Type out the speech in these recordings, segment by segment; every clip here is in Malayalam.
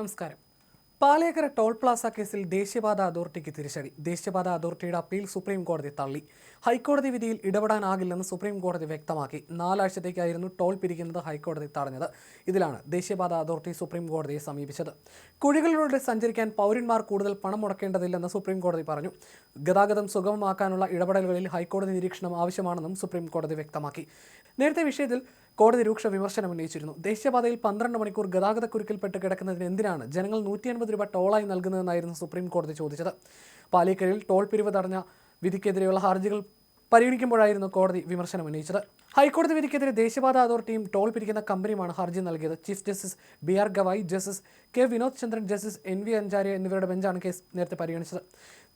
നമസ്കാരം. പാലേക്കര ടോൾ പ്ലാസ കേസിൽ ദേശീയപാത അതോറിറ്റിക്ക് തിരിച്ചടി. ദേശീയപാത അതോറിറ്റിയുടെ അപ്പീൽ സുപ്രീം കോടതി തള്ളി. ഹൈക്കോടതി വിധിയിൽ ഇടപെടാനാകില്ലെന്ന് സുപ്രീം കോടതി വ്യക്തമാക്കി. നാലാഴ്ചത്തേക്കായിരുന്നു ടോൾ പിരിക്കുന്നത് ഹൈക്കോടതി തടഞ്ഞത്. ഇതിലാണ് ദേശീയപാത അതോറിറ്റി സുപ്രീം കോടതിയെ സമീപിച്ചത്. കുഴികളിലൂടെ സഞ്ചരിക്കാൻ പൗരന്മാർ കൂടുതൽ പണം മുടക്കേണ്ടതില്ലെന്ന് സുപ്രീം കോടതി പറഞ്ഞു. ഗതാഗതം സുഗമമാക്കാനുള്ള ഇടപെടലുകളിൽ ഹൈക്കോടതി നിരീക്ഷണം ആവശ്യമാണെന്നും സുപ്രീം കോടതി വ്യക്തമാക്കി. നേരത്തെ വിഷയത്തിൽ കോടതി രൂക്ഷ വിമർശനം ഉന്നയിച്ചിരുന്നു. ദേശീയപാതയിൽ പന്ത്രണ്ട് മണിക്കൂർ ഗതാഗതക്കുരുക്കിൽപ്പെട്ട് കിടക്കുന്നതിന് എന്തിനാണ് ജനങ്ങൾ നൂറ്റി അൻപത് രൂപ ടോളായി നൽകുന്നതെന്നായിരുന്നു സുപ്രീം കോടതി ചോദിച്ചത്. പാലിക്കലിൽ ടോൾ പിരിവ് തടഞ്ഞ വിധിക്കെതിരെയുള്ള ഹർജികൾ പരിഗണിക്കുമ്പോഴായിരുന്നു കോടതി വിമർശനം ഉന്നയിച്ചത്. ഹൈക്കോടതി വിധിക്കെതിരെ ദേശീയപാത അതോറിറ്റിയും ടോൾ പിരിക്കുന്ന കമ്പനിയുമാണ് ഹർജി നൽകിയത്. Chief justice B R Gavai justice K. Vinod Chandran justice N. V. Anjaria എന്നിവരുടെ ബെഞ്ചാണ് കേസ് നേരത്തെ പരിഗണിച്ചത്.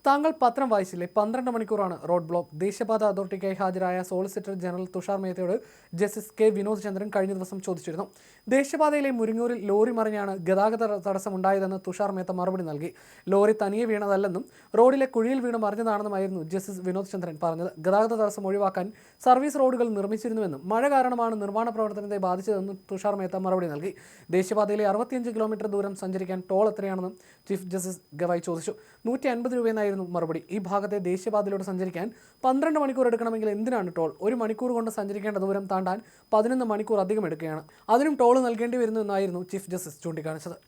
താങ്കൾ പത്രം വായിച്ചില്ലേ? പന്ത്രണ്ട് മണിക്കൂറാണ് റോഡ് ബ്ലോക്ക്. ദേശീയപാത അതോറിറ്റിക്കായി ഹാജരായ സോളിസിറ്റർ ജനറൽ തുഷാർ മേത്തയോട് ജസ്റ്റിസ് കെ. വിനോദ് ചന്ദ്രൻ കഴിഞ്ഞ ദിവസം ചോദിച്ചിരുന്നു. ദേശീയപാതയിലെ മുരിങ്ങൂരിൽ ലോറി മറിഞ്ഞാണ് ഗതാഗത തടസ്സമുണ്ടായതെന്ന് തുഷാർ മേത്ത മറുപടി നൽകി. ലോറി തനിയെ വീണതല്ലെന്നും റോഡിലെ കുഴിയിൽ വീണ് മറിഞ്ഞതാണെന്നുമായിരുന്നു ജസ്റ്റിസ് വിനോദ് ചന്ദ്രൻ പറഞ്ഞത്. ഗതാഗത തടസ്സം ഒഴിവാക്കാൻ സർവീസ് റോഡുകൾ നിർമ്മിച്ചിരുന്നുവെന്നും മഴ കാരണമാണ് നിർമ്മാണ പ്രവർത്തനത്തെ ബാധിച്ചതെന്നും തുഷാർ മേത്ത മറുപടി നൽകി. ദേശീയപാതയിലെ അറുപത്തിയഞ്ച് കിലോമീറ്റർ ദൂരം സഞ്ചരിക്കാൻ ടോൾ എത്രയാണെന്നും ചീഫ് ജസ്റ്റിസ് ഗവായി ചോദിച്ചു. നൂറ്റി അൻപത് രൂപയെന്നായിരുന്നു മറുപടി. ഈ ഭാഗത്തെ ദേശീയപാതയിലൂടെ സഞ്ചരിക്കാൻ പന്ത്രണ്ട് മണിക്കൂർ എടുക്കണമെങ്കിൽ എന്തിനാണ് ടോൾ? ഒരു മണിക്കൂർ കൊണ്ട് സഞ്ചരിക്കേണ്ട ദൂരം താണ്ടാൻ പതിനൊന്ന് മണിക്കൂർ അധികം എടുക്കുകയാണ്. അതിനും ടോൾ നൽകേണ്ടി വരുന്നു എന്നായിരുന്നു ചീഫ് ജസ്റ്റിസ് ചൂണ്ടിക്കാണിച്ചത്.